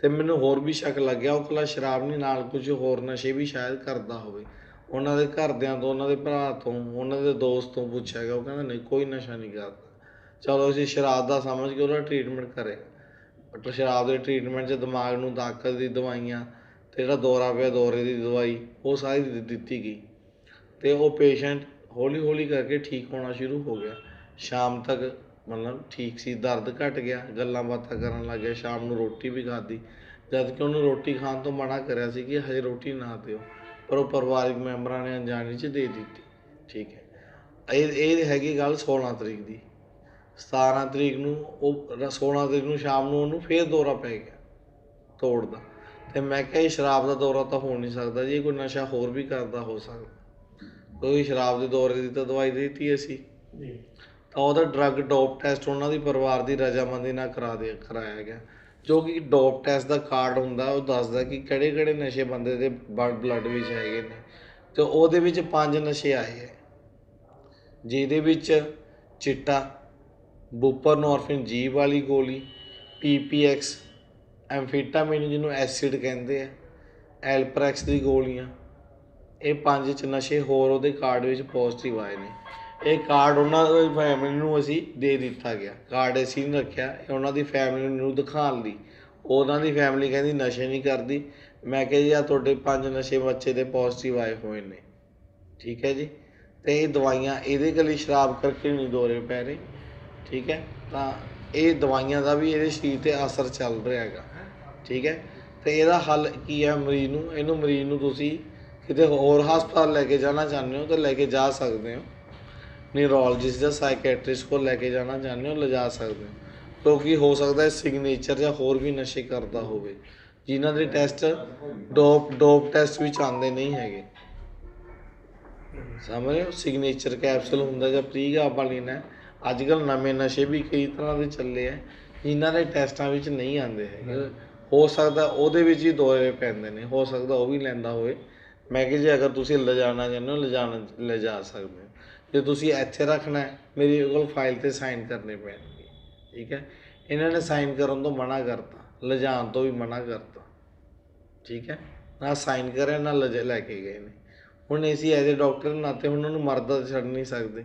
ਤੇ ਮੈਨੂੰ ਹੋਰ ਵੀ ਸ਼ੱਕ ਲੱਗਿਆ ਉਹ ਕੱਲਾ ਸ਼ਰਾਬ ਨਹੀਂ ਨਾਲ ਕੁਝ ਹੋਰ ਨਸ਼ੇ ਵੀ ਸ਼ਾਇਦ ਕਰਦਾ ਹੋਵੇ। ਉਹਨਾਂ ਦੇ ਘਰਦਿਆਂ ਤੋਂ, ਉਹਨਾਂ ਦੇ ਭਰਾ ਤੋਂ, ਉਹਨਾਂ ਦੇ ਦੋਸਤ ਤੋਂ ਪੁੱਛਿਆ ਗਿਆ, ਉਹ ਕਹਿੰਦਾ, ਨਹੀਂ, ਕੋਈ ਨਸ਼ਾ ਨਹੀਂ ਕਰਦਾ। ਚਲੋ ਅਸੀਂ ਸ਼ਰਾਬ ਦਾ ਸਮਝ ਕੇ ਉਹਦਾ ਟ੍ਰੀਟਮੈਂਟ ਕਰੇ ਬਟ ਸ਼ਰਾਬ ਦੇ ਟ੍ਰੀਟਮੈਂਟ 'ਚ ਦਿਮਾਗ ਨੂੰ ਤਾਕਤ ਦੀ ਦਵਾਈਆਂ ਤੇ ਜਿਹੜਾ ਦੌਰਾ ਪਿਆ ਦੌਰੇ ਦੀ ਦਵਾਈ, ਉਹ ਸਾਰੀ ਦਿੱਤੀ ਗਈ। ਤੇ ਉਹ ਪੇਸ਼ੈਂਟ ਹੌਲੀ ਹੌਲੀ ਕਰਕੇ ਠੀਕ ਹੋਣਾ ਸ਼ੁਰੂ ਹੋ ਗਿਆ। ਸ਼ਾਮ ਤੱਕ ਮਤਲਬ ਠੀਕ ਸੀ, ਦਰਦ ਘਟ ਗਿਆ, ਗੱਲਾਂ ਬਾਤਾਂ ਕਰਨ ਲੱਗ ਗਿਆ, ਸ਼ਾਮ ਨੂੰ ਰੋਟੀ ਵੀ ਖਾਧੀ। ਜਦ ਕਿ ਉਹਨੂੰ ਰੋਟੀ ਖਾਣ ਤੋਂ ਮਨਾ ਕਰਿਆ ਸੀ ਕਿ ਹਜੇ ਰੋਟੀ ਨਾ ਦਿਓ, ਪਰ ਉਹ ਪਰਿਵਾਰਿਕ ਮੈਂਬਰਾਂ ਨੇ ਅਣਜਾਣੇ 'ਚ ਦੇ ਦਿੱਤੀ। ਠੀਕ ਹੈ। ਇਹ ਇਹ ਹੈਗੀ ਗੱਲ 16 ਤਰੀਕ ਦੀ। 17 ਤਰੀਕ ਨੂੰ ਉਹ ਰ- 16 ਤਰੀਕ ਨੂੰ ਸ਼ਾਮ ਨੂੰ ਉਹਨੂੰ ਫੇਰ ਦੌਰਾ ਪੈ ਗਿਆ ਤੋੜਦਾ ਤੇ ਮੈਂ ਕਿਹਾ, ਇਹ ਸ਼ਰਾਬ ਦਾ ਦੌਰਾ ਤਾਂ ਹੋ ਨਹੀਂ ਸਕਦਾ ਜੀ ਕੋਈ ਨਸ਼ਾ ਹੋਰ ਵੀ ਕਰਦਾ ਹੋ ਸਕਦਾ। ਕੋਈ ਸ਼ਰਾਬ ਦੇ ਦੌਰੇ ਦੀ ਤਾਂ ਦਵਾਈ ਦੇ ਦਿੱਤੀ ਅਸੀਂ। ਤਾਂ ਉਹਦਾ ਡਰੱਗ ਡੋਪ ਟੈਸਟ ਉਹਨਾਂ ਦੀ ਪਰਿਵਾਰ ਦੀ ਰਜਾਮੰਦੀ ਨਾਲ ਕਰਾ ਦੇ, ਕਰਾਇਆ ਗਿਆ। ਜੋ ਕਿ ਡੋਪ ਟੈਸਟ ਦਾ ਕਾਰਡ ਹੁੰਦਾ, ਉਹ ਦੱਸਦਾ ਕਿ ਕਿਹੜੇ ਕਿਹੜੇ ਨਸ਼ੇ ਬੰਦੇ ਦੇ ਬਲੱਡ ਵਿੱਚ ਹੈਗੇ ਨੇ। ਤੇ ਉਹਦੇ ਵਿੱਚ ਪੰਜ ਨਸ਼ੇ ਆਏ ਹੈ। ਜਿਹਦੇ ਵਿੱਚ ਚਿੱਟਾ ਬੁਪਰਨੋਰਫਿਨ ਜੀ ਵਾਲੀ ਗੋਲੀ ਪੀਪੀਐਕਸ ਐਂਫੀਟਾਮਿਨ ਜਿਹਨੂੰ ਐਸਿਡ ਕਹਿੰਦੇ ਆ ਐਲਪ੍ਰੈਕਸ ਦੀ ਗੋਲੀਆਂ, ਇਹ ਪੰਜ ਚ ਨਸ਼ੇ ਹੋਰ ਉਹਦੇ ਕਾਰਡ ਵਿੱਚ ਪੋਜ਼ਿਟਿਵ ਆਏ ਨੇ। ਇਹ ਕਾਰਡ ਉਹਨਾਂ ਦੀ ਫੈਮਿਲੀ ਨੂੰ ਅਸੀਂ ਦੇ ਦਿੱਤਾ ਗਿਆ। ਕਾਰਡ ਅਸੀਂ ਨਹੀਂ ਰੱਖਿਆ, ਇਹ ਉਹਨਾਂ ਦੀ ਫੈਮਿਲੀ ਨੂੰ ਦਿਖਾਉਣ ਲਈ। ਉਹਨਾਂ ਦੀ ਫੈਮਿਲੀ ਕਹਿੰਦੀ ਨਸ਼ੇ ਨਹੀਂ ਕਰਦੀ। ਮੈਂ ਕਿਹਾ ਜੀ ਆ ਤੁਹਾਡੇ ਪੰਜ ਨਸ਼ੇ ਬੱਚੇ ਦੇ ਪੋਜ਼ਿਟਿਵ ਆਏ ਹੋਏ ਨੇ। ਠੀਕ ਹੈ ਜੀ? ਤੇ ਇਹ ਦਵਾਈਆਂ ਇਹਦੇ ਗਲੀ ਸ਼ਰਾਬ ਕਰਕੇ ਨਹੀਂ ਦੋਰੇ ਪੈ ਰਹੇ। ਠੀਕ ਹੈ? ਤਾਂ ਇਹ ਦਵਾਈਆਂ ਦਾ ਵੀ ਇਹਦੇ ਸਰੀਰ ਤੇ ਅਸਰ ਚੱਲ ਰਿਹਾ ਹੈਗਾ। ਠੀਕ ਹੈ? ਤੇ ਇਹਦਾ ਹੱਲ ਕੀ ਹੈ ਮਰੀਜ਼ ਨੂੰ? ਇਹਨੂੰ ਮਰੀਜ਼ ਨੂੰ ਤੁਸੀਂ ਕਿਤੇ ਹੋਰ ਹਸਪਤਾਲ ਲੈ ਕੇ ਜਾਣਾ ਚਾਹੁੰਦੇ ਹੋ ਤਾਂ ਲੈ ਕੇ ਜਾ ਸਕਦੇ ਹੋ। ਨਿਊਰੋਲੋਜਿਸਟ ਜਾਂ ਸਾਈਕੈਟ੍ਰਿਸਟ ਕੋਲ ਲੈ ਕੇ ਜਾਣਾ ਚਾਹੁੰਦੇ ਹੋ, ਲਿਜਾ ਸਕਦੇ ਹੋ। ਕਿਉਂਕਿ ਹੋ ਸਕਦਾ ਹੈ ਸਿਗਨੇਚਰ ਜਾਂ ਹੋਰ ਵੀ ਨਸ਼ੇ ਕਰਦਾ ਹੋਵੇ। ਜਿਨ੍ਹਾਂ ਦੇ ਟੈਸਟ ਡੋਪ ਡੋਪ ਟੈਸਟ ਵਿੱਚ ਆਉਂਦੇ ਨਹੀਂ ਹੈਗੇ। ਸਮਝ ਰਹੇ ਸਿਗਨੇਚਰ ਕੈਪਸੂਲ ਹੁੰਦਾ ਜਾਂ ਪ੍ਰੀਗਾਬਾਲਿਨ ਹੈ। ਅੱਜ ਕੱਲ ਨਵੇਂ ਨਸ਼ੇ ਵੀ ਕਈ ਤਰ੍ਹਾਂ ਦੇ ਚੱਲੇ ਆ ਜਿਨ੍ਹਾਂ ਦੇ ਟੈਸਟਾਂ ਵਿੱਚ ਨਹੀਂ ਆਉਂਦੇ ਹੈਗੇ। ਹੋ ਸਕਦਾ ਉਹਦੇ ਵਿੱਚ ਹੀ ਦੋਰੇ ਪੈਂਦੇ ਨੇ, ਹੋ ਸਕਦਾ ਉਹ ਵੀ ਲੈਂਦਾ ਹੋਵੇ। ਮੈਂ ਕਿ ਜੇ, ਅਗਰ ਤੁਸੀਂ ਲਿਜਾਣਾ ਚਾਹੁੰਦੇ ਹੋ, ਲਿਜਾਣਾ, ਲਿਜਾ ਸਕਦੇ ਹੋ। ਜੇ ਤੁਸੀਂ ਇੱਥੇ ਰੱਖਣਾ ਹੈ, ਮੇਰੀ ਕੋਲ ਫਾਈਲ ਤੇ ਸਾਈਨ ਕਰਨੇ ਪੈਣਗੇ। ਠੀਕ ਹੈ? ਇਹਨਾਂ ਨੇ ਸਾਈਨ ਕਰਨ ਤੋਂ ਮਨਾ ਕਰਤਾ। ਲਿਜਾਣ ਤੋਂ ਵੀ ਮਨਾ ਕਰਤਾ। ਠੀਕ ਹੈ? ਨਾ ਸਾਈਨ ਕਰੇ ਨਾ ਲਜ- ਲੈ ਕੇ ਗਏ ਨੇ। ਹੁਣ ਅਸੀਂ ਐਜ਼ ਅ ਡਾਕਟਰ ਨਾਤੇ ਉਹਨਾਂ ਨੂੰ ਮਰਦਾ ਛੱਡ ਨਹੀਂ ਸਕਦੇ।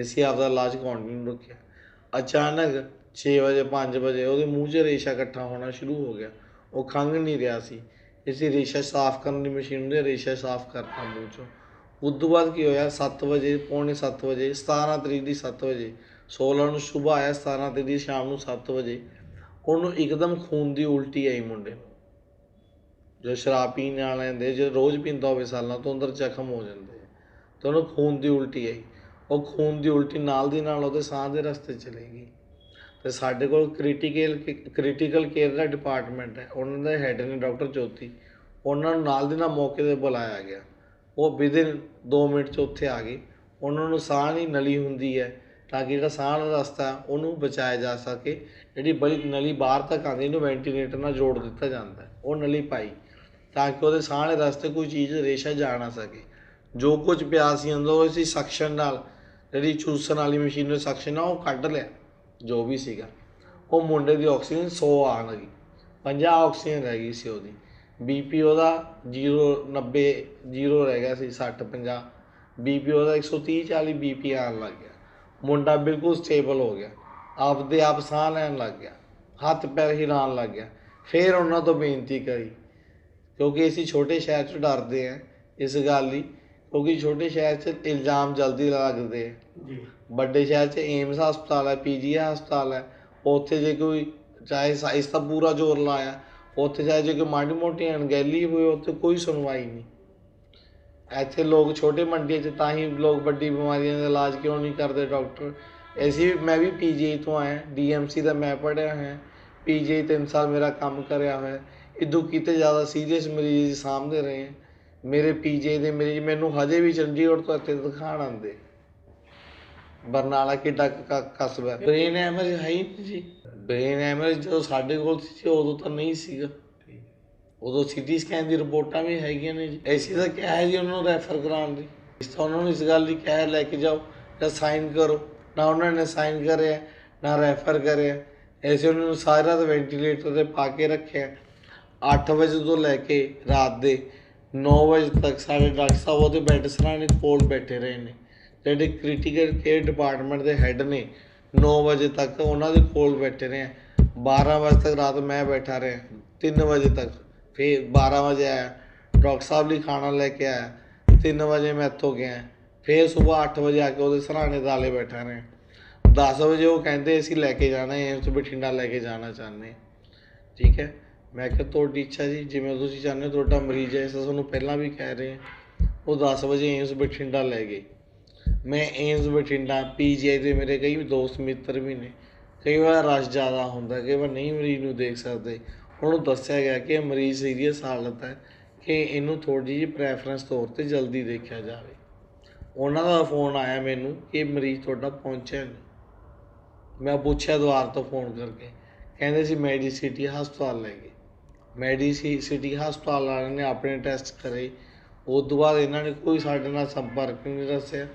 ਅਸੀਂ ਆਪਦਾ ਇਲਾਜ ਕੰਟੀਨਿਊ ਰੱਖਿਆ। ਅਚਾਨਕ 6 ਵਜੇ 5 ਵਜੇ ਉਹਦੇ ਮੂੰਹ 'ਚ ਰੇਸ਼ਾ ਇਕੱਠਾ ਹੋਣਾ ਸ਼ੁਰੂ ਹੋ ਗਿਆ। ਉਹ ਖੰਘ ਨਹੀਂ ਰਿਹਾ ਸੀ। ਅਸੀਂ ਰੇਸ਼ਾ ਸਾਫ਼ ਕਰਨ ਦੀ ਮਸ਼ੀਨ ਦੇ ਰੇਸ਼ਾ ਸਾਫ਼ ਕਰਤਾ ਮੂੰਹ 'ਚੋਂ। ਉਸ ਤੋਂ ਬਾਅਦ ਕੀ ਹੋਇਆ? 7 ਵਜੇ, ਪੌਣੇ 7 ਵਜੇ 17 ਤਰੀਕ ਦੀ 7 ਵਜੇ 16 ਨੂੰ ਸਵੇਰ ਆਇਆ 17 ਤਰੀਕ ਦੀ ਸ਼ਾਮ ਨੂੰ 7 ਵਜੇ। ਉਹਨੂੰ ਇੱਕਦਮ ਖੂਨ ਦੀ ਉਲਟੀ ਆਈ ਮੁੰਡੇ। ਨੂੰ ਜੋ ਸ਼ਰਾਬ ਪੀਣ ਵਾਲਿਆਂ ਦੇ ਜੋ ਰੋਜ਼ ਪੀਂਦਾ ਹੋਵੇ ਸਾਲਾਂ ਤੋਂ, ਅੰਦਰ ਜ਼ਖਮ ਹੋ ਜਾਂਦੇ ਆ। ਤੇ ਉਹਨੂੰ ਖੂਨ ਦੀ ਉਲਟੀ ਆਈ। ਉਹ ਖੂਨ ਦੀ ਉਲਟੀ ਨਾਲ ਦੀ ਨਾਲ ਉਹਦੇ ਸਾਹ ਦੇ ਰਸਤੇ ਚਲੇ ਗਈ। ਤੇ ਸਾਡੇ ਕੋਲ ਕ੍ਰਿਟੀਕਲ ਕ੍ਰਿਟੀਕਲ ਕੇਅਰ ਦਾ ਡਿਪਾਰਟਮੈਂਟ ਹੈ। ਉਹਨਾਂ ਦੇ ਹੈੱਡ ਨੇ ਡਾਕਟਰ ਜੋਤੀ। ਉਹਨਾਂ ਨੂੰ ਨਾਲ ਦੀ ਨਾਲ ਮੌਕੇ ਤੇ ਬੁਲਾਇਆ ਗਿਆ। ਉਹ ਵਿਦਿਨ 2 ਮਿੰਟ 'ਚ ਉੱਥੇ ਆ ਗਏ ਉਹਨਾਂ ਨੂੰ ਸਾਹ ਦੀ ਨਲੀ ਹੁੰਦੀ ਹੈ, ਤਾਂ ਕਿ ਜਿਹੜਾ ਸਾਹ ਦਾ ਰਸਤਾ ਉਹਨੂੰ ਬਚਾਇਆ ਜਾ ਸਕੇ। ਜਿਹੜੀ ਬੜੀ ਨਲੀ ਬਾਹਰ ਤੱਕ ਆਉਂਦੀ, ਇਹਨੂੰ ਵੈਂਟੀਲੇਟਰ ਨਾਲ ਜੋੜ ਦਿੱਤਾ ਜਾਂਦਾ ਉਹ ਨਲੀ ਪਾਈ, ਤਾਂ ਕਿ ਉਹਦੇ ਸਾਹ ਦੇ ਰਸਤੇ ਕੋਈ ਚੀਜ਼ ਰੇਸ਼ਾ ਜਾ ਨਾ ਸਕੇ। ਜੋ ਕੁਝ ਪਿਆ ਸੀ ਅੰਦਰ, ਉਹ ਸੀ ਸਕਸ਼ਨ ਨਾਲ। ਜਿਹੜੀ ਚੂਸਣ ਵਾਲੀ ਮਸ਼ੀਨ ਨੂੰ ਸਕਸ਼ਨ ਆ ਉਹ ਕੱਢ ਲਿਆ, ਜੋ ਵੀ ਸੀਗਾ। ਉਹ ਮੁੰਡੇ ਦੀ ਆਕਸੀਜਨ 100 ਆ ਗਈ 50 ਆਕਸੀਜਨ ਰਹਿ ਗਈ ਸੀ ਉਹਦੀ। ਬੀਪੀ ਉਹਦਾ 0 90 0 ਰਹਿ ਗਿਆ ਸੀ 60 50 ਬੀਪੀ ਉਹਦਾ 130 40 ਬੀਪੀ ਆਉਣ ਲੱਗ ਗਿਆ। ਮੁੰਡਾ ਬਿਲਕੁਲ ਸਟੇਬਲ ਹੋ ਗਿਆ। ਆਪਦੇ ਆਪ ਸਾਹ ਲੈਣ ਲੱਗ ਗਿਆ। ਹੱਥ ਪੈਰ ਹਿਲਾਉਣ ਲੱਗ ਗਿਆ। ਫਿਰ ਉਹਨਾਂ ਤੋਂ ਬੇਨਤੀ ਕਰੀ ਕਿਉਂਕਿ ਅਸੀਂ ਛੋਟੇ ਸ਼ਹਿਰ 'ਚ ਡਰਦੇ ਆ ਇਸ ਗੱਲ ਲਈ। ਕਿਉਂਕਿ ਛੋਟੇ ਸ਼ਹਿਰ 'ਚ ਇਲਜ਼ਾਮ ਜਲਦੀ ਲੱਗਦੇ ਆ। ਵੱਡੇ ਸ਼ਹਿਰ 'ਚ ਏਮਸ ਹਸਪਤਾਲ ਹੈ ਪੀਜੀ ਹਸਪਤਾਲ ਹੈ। ਉੱਥੇ ਜੇ ਕੋਈ ਚਾਹੇ ਸਾਇੰਸ ਦਾ ਪੂਰਾ ਜ਼ੋਰ ਲਾਇਆ ਉੱਥੇ ਚਾਹੇ ਜੇ ਕਿ ਮਾੜੀ ਮੋਟੀ ਅਣਗਹਿਲੀ ਹੋਈ ਉੱਥੇ ਕੋਈ ਸੁਣਵਾਈ ਨਹੀਂ। ਇੱਥੇ ਲੋਕ ਛੋਟੇ ਮੰਡੀਆਂ 'ਚ ਤਾਂ ਹੀ ਲੋਕ ਵੱਡੀ ਬਿਮਾਰੀਆਂ ਦਾ ਇਲਾਜ ਕਿਉਂ ਨਹੀਂ ਕਰਦੇ ਡਾਕਟਰ? ਅਸੀਂ, ਮੈਂ ਵੀ ਪੀਜੀਆਈ ਤੋਂ ਆਇਆ ਡੀਐਮਸੀ ਦਾ ਮੈਂ ਪੜ੍ਹਿਆ ਹੋਇਆ ਪੀਜੀਆਈ 3 ਸਾਲ ਮੇਰਾ ਕੰਮ ਕਰਿਆ ਹੋਇਆ। ਇਦੋਂ ਕਿਤੇ ਜ਼ਿਆਦਾ ਸੀਰੀਅਸ ਮਰੀਜ਼ ਸਾਹਮਣੇ ਰਹੇ। ਹੈ। ਮੇਰੇ ਪੀਜੀਆਈ ਦੇ ਮਰੀਜ਼ ਮੈਨੂੰ ਹਜੇ ਵੀ ਚੰਡੀਗੜ੍ਹ ਤੋਂ ਇੱਥੇ ਦਿਖਾਣ ਆਉਂਦੇ। ਬਰਨਾਲਾ ਕਿੱਡਾ ਕਸਬਾ ਬ੍ਰੇਨ ਐਮਰਜ ਹੈ ਹੀ ਨਹੀਂ ਜੀ। ਬ੍ਰੇਨ ਐਮਰਜ ਜਦੋਂ ਸਾਡੇ ਕੋਲ ਸੀ ਉਦੋਂ ਤਾਂ ਨਹੀਂ ਸੀਗਾ। ਉਦੋਂ ਸੀਟੀ ਸਕੈਨ ਦੀ ਰਿਪੋਰਟਾਂ ਵੀ ਹੈਗੀਆਂ ਨੇ ਜੀ। ਐਸੀ ਦਾ ਕਿਹਾ ਹੈ ਜੀ ਉਹਨਾਂ ਨੂੰ ਰੈਫਰ ਕਰਾਉਣ ਦੀ। ਇਸ ਤਾਂ ਉਹਨਾਂ ਨੂੰ ਇਸ ਗੱਲ ਦੀ ਕਹਿ ਲੈ ਕੇ ਜਾਓ ਜਾਂ ਸਾਈਨ ਕਰੋ, ਨਾ ਉਹਨਾਂ ਨੇ ਸਾਈਨ ਕਰਿਆ, ਨਾ ਰੈਫਰ ਕਰਿਆ। ਐਸੇ ਉਹਨਾਂ ਨੂੰ ਸਾਰੀ ਰਾਤ ਵੈਂਟੀਲੇਟਰ ਤੇ ਪਾ ਕੇ ਰੱਖਿਆ। 8 ਵਜੇ ਤੋਂ ਲੈ ਕੇ ਰਾਤ ਦੇ 9 ਵਜੇ ਤੱਕ ਸਾਡੇ ਡਾਕਟਰ ਸਾਹਿਬ ਉਹਦੇ ਬੈੱਡ ਸਰਾਣੇ ਕੋਲ ਬੈਠੇ ਰਹੇ ਨੇ। ਜਿਹੜੇ ਕ੍ਰਿਟੀਕਲ ਕੇਅਰ ਡਿਪਾਰਟਮੈਂਟ ਦੇ ਹੈੱਡ ਨੇ 9 ਵਜੇ ਤੱਕ ਉਹਨਾਂ ਦੇ ਕੋਲ ਬੈਠੇ ਰਹੇ 12 ਵਜੇ ਤੱਕ ਰਾਤ ਮੈਂ ਬੈਠਾ ਰਿਹਾ। 3 ਵਜੇ ਤੱਕ। ਫਿਰ 12 ਵਜੇ ਆਇਆ। ਡਾਕਟਰ ਸਾਹਿਬ ਲਈ ਖਾਣਾ ਲੈ ਕੇ ਆਇਆ। 3 ਵਜੇ ਮੈਂ ਇੱਥੋਂ ਗਿਆ। ਫਿਰ ਸਵੇਰ 8 ਵਜੇ ਆ ਕੇ ਉਹਦੇ ਸਰਾਣੇ ਦਾਲੇ ਬੈਠਾ ਰਿਹਾ। 10 ਵਜੇ ਉਹ ਕਹਿੰਦੇ, ਅਸੀਂ ਲੈ ਕੇ ਜਾਣਾ ਹੈ। ਐਮਸ ਬਠਿੰਡਾ ਲੈ ਕੇ ਜਾਣਾ ਚਾਹੁੰਦੇ ਠੀਕ ਹੈ? ਮੈਂ ਕਿਹਾ, ਤੁਹਾਡੀ ਇੱਛਾ ਜੀ। ਜਿਵੇਂ ਤੁਸੀਂ ਚਾਹੁੰਦੇ ਹੋ, ਤੁਹਾਡਾ ਮਰੀਜ਼ ਹੈ। ਇਸ ਤੁਹਾਨੂੰ ਪਹਿਲਾਂ ਵੀ ਕਹਿ ਰਹੇ ਹਾਂ। ਉਹ 10 ਵਜੇ ਏਮਸ ਬਠਿੰਡਾ ਲੈ ਗਏ। ਮੈਂ ਏਮਜ਼ ਬਠਿੰਡਾ, ਪੀਜੀਆਈ ਦੇ ਮੇਰੇ ਕਈ ਦੋਸਤ ਮਿੱਤਰ ਵੀ ਨੇ। ਕਈ ਵਾਰ ਰਸ਼ ਜ਼ਿਆਦਾ ਹੁੰਦਾ, ਕਈ ਵਾਰ ਨਹੀਂ ਮਰੀਜ਼ ਨੂੰ ਦੇਖ ਸਕਦੇ। ਉਹਨੂੰ ਦੱਸਿਆ ਗਿਆ ਕਿ ਇਹ ਮਰੀਜ਼ ਸੀਰੀਅਸ ਹਾਲਤ ਹੈ ਕਿ ਇਹਨੂੰ ਥੋੜੀ ਜਿਹੀ ਪ੍ਰੈਫਰੈਂਸ ਤੌਰ ਤੇ ਜਲਦੀ ਦੇਖਿਆ ਜਾਵੇ। ਉਹਨਾਂ ਦਾ ਫੋਨ ਆਇਆ ਮੈਨੂੰ ਕਿ ਮਰੀਜ਼ ਤੁਹਾਡਾ ਪਹੁੰਚਿਆ ਨਹੀਂ। ਮੈਂ ਪੁੱਛਿਆ ਦੁਆਰ ਤੋਂ ਫੋਨ ਕਰਕੇ, ਕਹਿੰਦੇ ਸੀ ਮੈਡੀਸਿਟੀ ਹਸਪਤਾਲ ਲੈ ਗਏ। ਮੈਡੀਸਿਟੀ ਹਸਪਤਾਲ ਵਾਲਿਆਂ ਨੇ ਆਪਣੇ ਟੈਸਟ ਕਰੇ। ਉਸ ਤੋਂ ਬਾਅਦ ਇਹਨਾਂ ਨੇ ਕੋਈ ਸਾਡੇ ਨਾਲ ਸੰਪਰਕ ਨਹੀਂ ਦੱਸਿਆ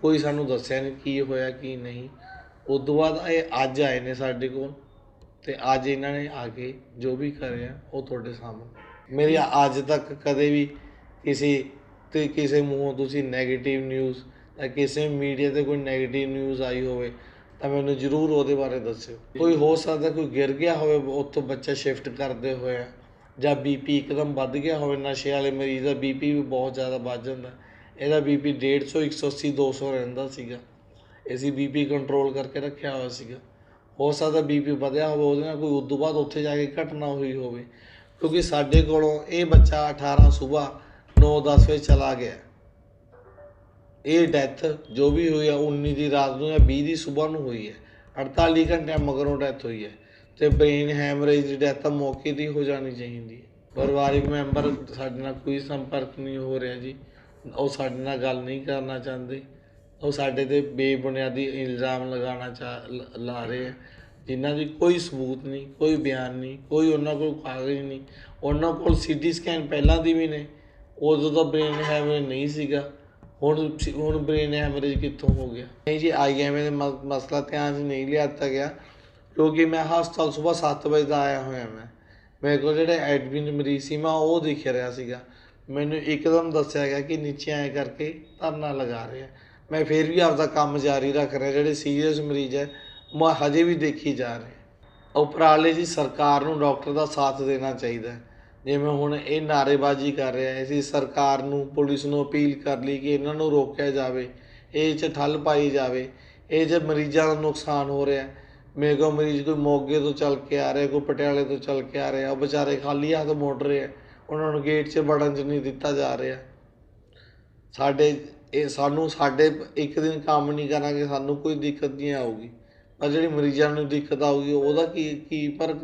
ਕੋਈ ਸਾਨੂੰ ਦੱਸਿਆ ਨਹੀਂ ਕੀ ਹੋਇਆ, ਕੀ ਨਹੀਂ। ਉਸ ਤੋਂ ਬਾਅਦ ਇਹ ਅੱਜ ਆਏ ਨੇ ਸਾਡੇ ਕੋਲ ਤੇ ਅੱਜ ਇਹਨਾਂ ਨੇ ਆ ਕੇ ਜੋ ਵੀ ਕਰਿਆ, ਉਹ ਤੁਹਾਡੇ ਸਾਹਮਣੇ। ਮੇਰੀ ਅੱਜ ਤੱਕ ਕਦੇ ਵੀ ਕਿਸੇ ਤੇ ਕਿਸੇ ਮੂੰਹੋਂ ਤੁਸੀਂ 네ਗੇਟਿਵ ਨਿਊਜ਼ ਜਾਂ ਕਿਸੇ ਮੀਡੀਆ ਤੇ ਕੋਈ 네ਗੇਟਿਵ ਨਿਊਜ਼ ਆਈ ਹੋਵੇ, ਤਾਂ ਮੈਨੂੰ ਜ਼ਰੂਰ ਉਹਦੇ ਬਾਰੇ ਦੱਸਿਓ। ਕੋਈ ਹੋ ਸਕਦਾ ਕੋਈ ਗਿਰ ਗਿਆ ਹੋਵੇ, ਉੱਥੋਂ ਬੱਚਾ ਸ਼ਿਫਟ ਕਰਦੇ ਹੋਏ ਜਾਂ ਬੀਪੀ ਇੱਕਦਮ ਵੱਧ ਗਿਆ ਹੋਵੇ, ਨਸ਼ੇ ਵਾਲੇ ਮਰੀਜ਼ ਦਾ ਬੀਪੀ ਵੀ ਬਹੁਤ ਜ਼ਿਆਦਾ ਵੱਧ ਜਾਂਦਾ। ਇਹਦਾ ਬੀਪੀ 150 180 200 ਰਹਿੰਦਾ ਸੀਗਾ। ਅਸੀਂ ਬੀਪੀ ਕੰਟਰੋਲ ਕਰਕੇ ਰੱਖਿਆ ਹੋਇਆ ਸੀਗਾ। ਹੋ ਸਕਦਾ ਬੀਪੀ ਵਧਿਆ ਹੋਵੇ, ਉਹਦੇ ਨਾਲ ਕੋਈ ਉਦੋਂ ਬਾਅਦ ਉੱਥੇ ਜਾ ਕੇ ਘਟਨਾ ਹੋਈ ਹੋਵੇ। ਕਿਉਂਕਿ ਸਾਡੇ ਕੋਲੋਂ ਇਹ ਬੱਚਾ 18 ਸਵੇਰ 9-10 ਵਜੇ ਚਲਾ ਗਿਆ। ਇਹ ਡੈਥ ਜੋ ਵੀ ਹੋਈ ਆ 19 ਦੀ ਰਾਤ ਨੂੰ ਜਾਂ 20 ਦੀ ਸਵੇਰ ਨੂੰ ਹੋਈ ਹੈ 48 ਘੰਟਿਆਂ ਮਗਰੋਂ ਡੈਥ ਹੋਈ ਹੈ ਤੇ ਬ੍ਰੇਨ ਹੈਮਰੇਜ ਦੀ ਡੈਥ ਤਾਂ ਮੌਕੇ ਦੀ ਹੋ ਜਾਣੀ ਚਾਹੀਦੀ ਹੈ ਪਰਿਵਾਰਿਕ ਮੈਂਬਰ ਸਾਡੇ ਨਾਲ ਕੋਈ ਸੰਪਰਕ ਨਹੀਂ ਹੋ ਰਿਹਾ ਜੀ। ਉਹ ਸਾਡੇ ਨਾਲ ਗੱਲ ਨਹੀਂ ਕਰਨਾ ਚਾਹੁੰਦੇ। ਉਹ ਸਾਡੇ ਤੇ ਬੇਬੁਨਿਆਦੀ ਇਲਜ਼ਾਮ ਲਗਾਉਣਾ ਚਾ, ਲ- ਲਾ ਰਹੇ ਆ। ਜਿਨ੍ਹਾਂ ਦੀ ਕੋਈ ਸਬੂਤ ਨਹੀਂ, ਕੋਈ ਬਿਆਨ ਨਹੀਂ, ਕੋਈ ਉਹਨਾਂ ਕੋਲ ਕਾਗਜ਼ ਨਹੀਂ। ਉਹਨਾਂ ਕੋਲ ਸੀਟੀ ਸਕੈਨ ਪਹਿਲਾਂ ਦੀ ਵੀ ਨੇ। ਉਦੋਂ ਤਾਂ ਬ੍ਰੇਨ ਹੈਮਰੇਜ ਨਹੀਂ ਸੀਗਾ। ਹੁਣ ਹੁਣ ਬ੍ਰੇਨ ਹੈਮਰੇਜ ਕਿੱਥੋਂ ਹੋ ਗਿਆ? ਨਹੀਂ ਜੀ ਆਈਐਮਏ ਦੇ ਮਸਲਾ ਧਿਆਨ 'ਚ ਨਹੀਂ ਲਿਆਤਾ ਗਿਆ। ਕਿਉਂਕਿ ਮੈਂ ਹਸਪਤਾਲ ਸਵੇਰ 7 ਵਜੇ ਦਾ ਆਇਆ ਹੋਇਆ ਮੈਂ। ਮੇਰੇ ਕੋਲ ਜਿਹੜੇ ਐਡਮਿਨ ਮਰੀਜ਼ ਸੀ, ਮੈਂ ਉਹ ਦੇਖ ਰਿਹਾ ਸੀਗਾ। ਮੈਨੂੰ ਇੱਕਦਮ ਦੱਸਿਆ ਗਿਆ ਕਿ ਨੀਚੇ ਆਏ ਕਰਕੇ ਧਰਨਾ ਲਗਾ ਰਹੇ ਆ ਮੈਂ ਫਿਰ ਵੀ ਆਪਦਾ ਕੰਮ ਜਾਰੀ ਰੱਖ ਰਿਹਾ, ਜਿਹੜੇ ਸੀਰੀਅਸ ਮਰੀਜ਼ ਹੈ, ਮੈਂ ਹਜੇ ਵੀ ਦੇਖੀ ਜਾ ਰਹੇ ਉਪਰਾਲੇ ਜੀ, ਸਰਕਾਰ ਨੂੰ ਡਾਕਟਰ ਦਾ ਸਾਥ ਦੇਣਾ ਚਾਹੀਦਾ ਹੈ। ਜਿਵੇਂ ਹੁਣ ਇਹ ਨਾਅਰੇਬਾਜ਼ੀ ਕਰ ਰਿਹਾ ਹੈ, ਅਸੀਂ ਸਰਕਾਰ ਨੂੰ, ਪੁਲਿਸ ਨੂੰ ਅਪੀਲ ਕਰ ਲਈ ਕਿ ਇਹਨਾਂ ਨੂੰ ਰੋਕਿਆ ਜਾਵੇ, ਇਹ 'ਚ ਠੱਲ ਪਾਈ ਜਾਵੇ, ਇਹ ਜੇ ਮਰੀਜ਼ਾਂ ਦਾ ਨੁਕਸਾਨ ਹੋ ਰਿਹਾ ਮੇਰੇ ਕੋਲ ਮਰੀਜ਼ ਕੋਈ ਮੋਗੇ ਤੋਂ ਚੱਲ ਕੇ ਆ ਰਿਹਾ, ਕੋਈ ਪਟਿਆਲੇ ਤੋਂ ਚੱਲ ਕੇ ਆ ਰਿਹਾ, ਉਹ ਵਿਚਾਰੇ ਖਾਲੀ ਹੱਥ ਮੋੜ ਰਹੇ ਆ ਉਹਨਾਂ ਨੂੰ ਗੇਟ 'ਚ ਵੜਨ 'ਚ ਨਹੀਂ ਦਿੱਤਾ ਜਾ ਰਿਹਾ। ਸਾਡੇ, ਇਹ ਸਾਨੂੰ, ਸਾਡੇ ਇੱਕ ਦਿਨ ਕੰਮ ਨਹੀਂ ਕਰਾਂਗੇ, ਸਾਨੂੰ ਕੋਈ ਦਿੱਕਤ ਨਹੀਂ ਆਊਗੀ। ਪਰ ਜਿਹੜੀ ਮਰੀਜ਼ਾਂ ਨੂੰ ਦਿੱਕਤ ਆਊਗੀ, ਉਹਦਾ ਕੀ ਕੀ ਪਰ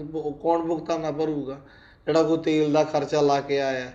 ਕੌਣ ਭੁਗਤਾਨਾ ਭਰੂਗਾ? ਜਿਹੜਾ ਕੋਈ ਤੇਲ ਦਾ ਖਰਚਾ ਲਾ ਕੇ ਆਇਆ।